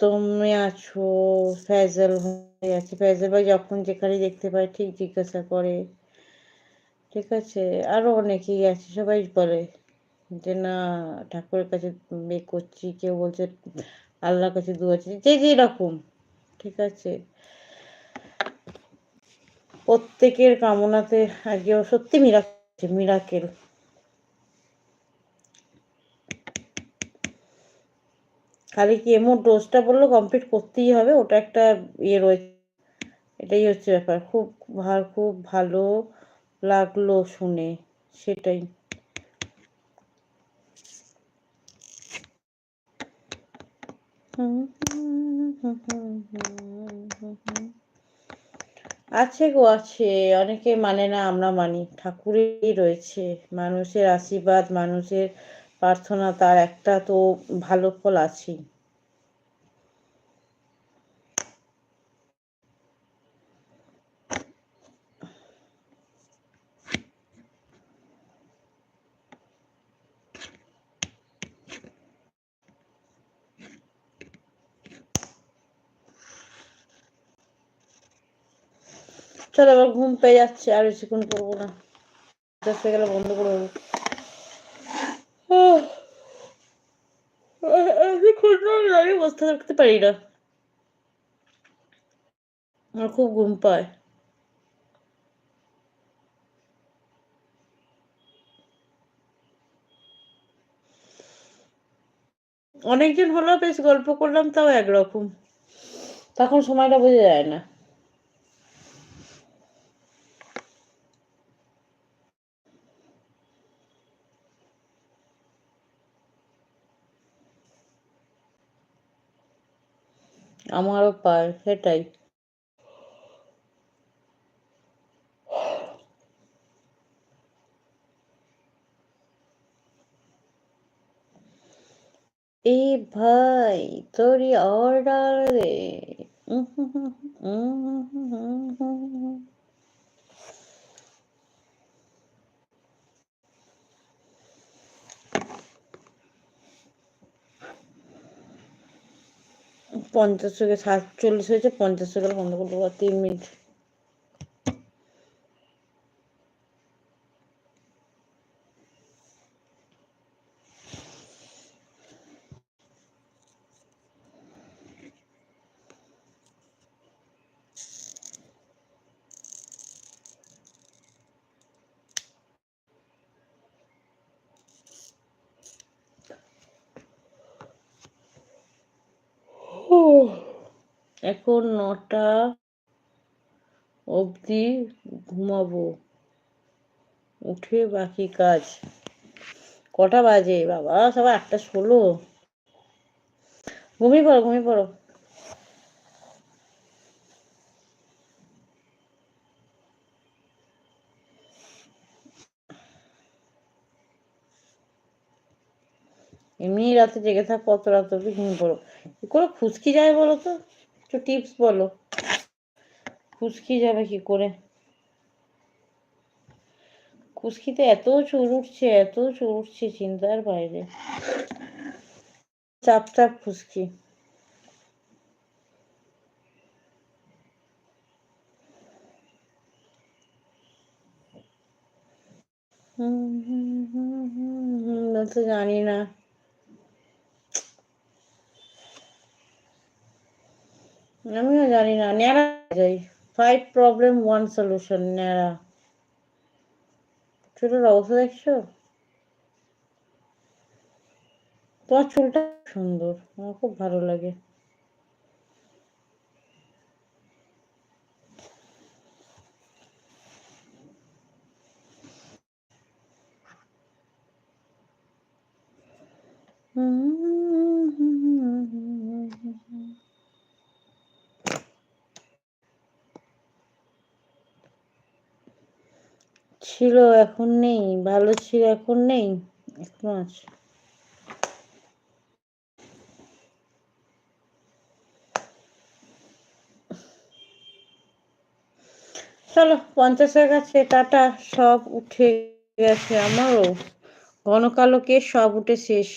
তুমি আছো, ফ্যাজল ভাই আছে। ফ্যাজল ভাই যখন যেখানে দেখতে পায় ঠিক জিজ্ঞাসা করে। ঠিক আছে? আরও অনেকেই আছে, সবাই বলে যে, না, ঠাকুরের কাছে এ করছি। কেউ বলছে, আল্লাহর কাছে দু আছে যে যে রকম, ঠিক আছে? প্রত্যেকের কামনাতে আজকে সত্যি মিরাকেল মিরাকেল। খালি কি এমন ডোজটা বলল কমপ্লিট করতেই হবে? ওটা একটা ইয়ে রয়েছে এটাই হচ্ছে ব্যাপার। খুব ভালো খুব ভালো লাগল শুনে, সেটাই। আছে গো, আছে। অনেকে মানে না, আমরা মানি। ঠাকুরেই রয়েছে। মানুষের আশীর্বাদ, মানুষের প্রার্থনা তার একটা তো ভালো ফল আছেই। চলো, আবার ঘুম পেয়ে যাচ্ছে, আর বেশিক্ষণ করব না। গেলে বন্ধ করে আমি বসতে থাকতে পারি না। আমার খুব ঘুম পায়। অনেকদিন হলো বেশ গল্প করলাম, তাও একরকম। তখন সময়টা বোঝা যায় না। আমারও পায় সেটাই। এ ভাই তোরই অর্ডার দে পঞ্চাশ থেকে সাতচল্লিশ হয়েছে পঞ্চাশ গেলে বন্ধ করে দেবো তিন মিনিট। এখন নটা অবধি ঘুমাবো। উঠে বাকি কাজ। কটা বাজে বাবা? সবাই আটটা ষোলো। ঘুমিয়ে পড়ো ঘুমিয়ে পড়ো। এমনি রাতে জেগে থাক কত রাত অব্দি ঘুমিয়ে পড়ো। কি করে খুশকি যায় বলো তো? একটু টিপস বলো খুশকি যাবে কি করে খুশকিতে এত চুল উঠছে এত চুল উঠছে চিন্তার বাইরে চাপ চাপ খুশকি হুম হুম হুম হুম তো জানি না আমিও জানি না, ন্যাড়া যাই। ফাইভ প্রবলেম ওয়ান সলিউশন ন্যাড়া। চুলের অবস্থা দেখছ? তোমার চুলটা সুন্দর, আমার খুব ভালো লাগে। ছিল এখন নেই, ভালো ছিল এখন নেই, এখন আছে। চলো, পঞ্চাশের কাছে টাটা, সব উঠে গেছে আমারও। ঘন কালো কেস সব উঠে শেষ।